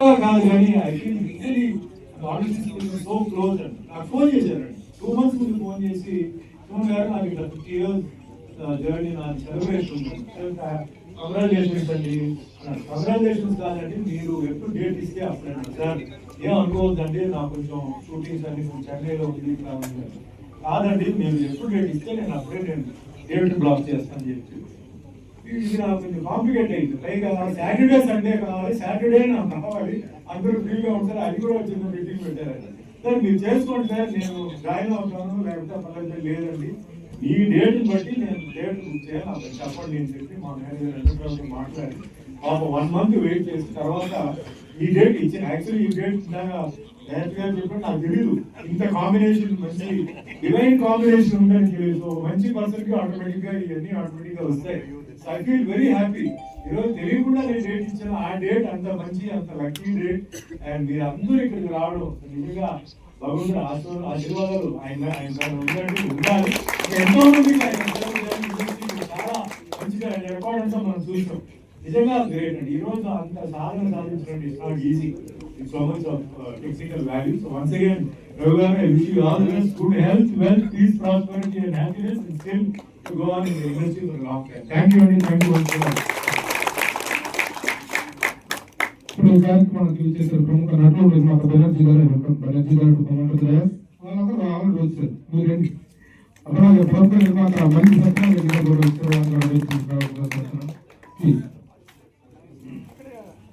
కాదు కానీ I feel really so close అండి నాకు ఫోన్ చేశారండి టూ మంత్స్ ముందు ఫోన్ చేసి ఫోన్ గారు నాకు ఇట్లా ఫిఫ్టీ ఇయర్స్ జర్నీ నా సెలబ్రేషన్ కంగ్రాచులేషన్స్ అండి. కంగ్రాచులేషన్స్ కాదండి మీరు ఎప్పుడు డేట్ ఇస్తే అప్పుడు సార్ ఏం అనుకోవద్దండి నాకు కొంచెం షూటింగ్స్ అన్ని చెన్నైలో ఉంది ఇట్లా కాదండి మేము ఎప్పుడు డేట్ ఇస్తే నేను అప్పుడే నేను డేట్ బ్లాక్ చేస్తాను చెప్పి. ఇది నాకు కొంచెం కాంప్లికేట్ అయింది. పైగా సాటర్డే సండే కావాలి. సాటర్డే నాకు కావాలి. అందరూ ఫ్రీగా ఉంటారు. అది కూడా చిన్న మీటింగ్ పెట్టారండి సార్ మీరు చేసుకోండి సార్. నేను జాయిన్ అవుతాను. లేకపోతే పర్లేదు లేదండి. ఈ డేట్ని బట్టి నేను డేట్ బుక్ చేయాలి. అక్కడ చెప్పండి. అని చెప్పి మా మేనేజర్ ఎంటర్ప్రైజ్ మాట్లాడి పాప వన్ మంత్ వెయిట్ చేసిన తర్వాత ఈ డేట్ ఇచ్చి యాక్చువల్లీ ఈ డేట్ డైరెక్ట్గా చెప్పి నాకు తెలియదు ఇంత కాంబినేషన్ మంచి డివైన్ కాంబినేషన్ ఉందని తెలియదు సో మంచి పర్సన్కి ఆటోమేటిక్గా ఇవన్నీ ఆటోమేటిక్గా వస్తాయి. So I feel very happy ఈరోజు తెలియకుండా నేను డేట్ ఇచ్చాను ఆ డేట్ అంత మంచి అంత లక్కీ డేట్ అండ్ మీరు అందరూ ఇక్కడికి రావడం నిజంగా భగవంతుడు ఆశీర్వాదాలు. ఆయన ఆయన ఉండాలి. ఎంతో మందికి ఆయన సేవ చేయాలని ఉద్దేశించి చాలా మంచిగా ఆయన రికార్డ్ అంతా మనం చూసాం నిజంగా గ్రేట్ అండి. ఈ రోజు అంత సాధన సాధించడం it's not easy it's so much of technical value so once again Ravi గారు I wish you all the best good health wealth peace prosperity and happiness and still to go on in the industry for long time thank you అండి thank you very much ఇప్పుడు ఈ కార్యక్రమాన్ని చూసేసారు ప్రముఖ నటులు నిర్మాత బెనర్జీ గారు బెనర్జీ గారు కమాండర్ దయాస్ వాళ్ళందరూ రావాలని వచ్చారు మీరు రండి. అలాగే ప్రముఖ నిర్మాత మంచి సత్యారెడ్డి గారు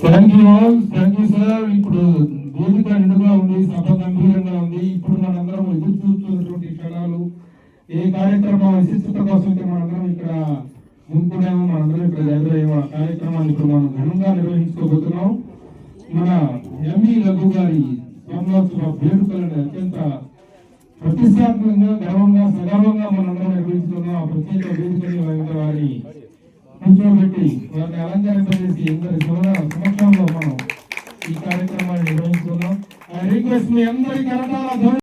thank you all thank you sir ఇప్పుడు వేదిక నిండుగా ఉంది సభ గంభీరంగా ఉంది. చూస్తున్నటువంటి క్షణాలు ఏ కార్యక్రమం విశిష్టత కోసం అయితే మనందరం ఇక్కడ ముందుకునేమో మనందరం ఇక్కడ ఎదురయ్యే ఆ కార్యక్రమాన్ని ఇప్పుడు మనం ఘనంగా నిర్వహించుకోబోతున్నాం. మన ఎంఈ లఘు గారి సంవత్సర వేడుకలను అత్యంత ప్రతిష్టాత్మకంగా గర్వంగా సగర్వంగా మనందరం నిర్వహిస్తున్నాం ఆ ప్రత్యేక వేదికని వారిని కూర్చోబెట్టి వారిని అలంకరింపజేసి అందరి సమక్షంలో మనం ఈ కార్యక్రమాన్ని నిర్వహిస్తున్నాం రిక్వెస్ట్ మీ అందరి కరటాల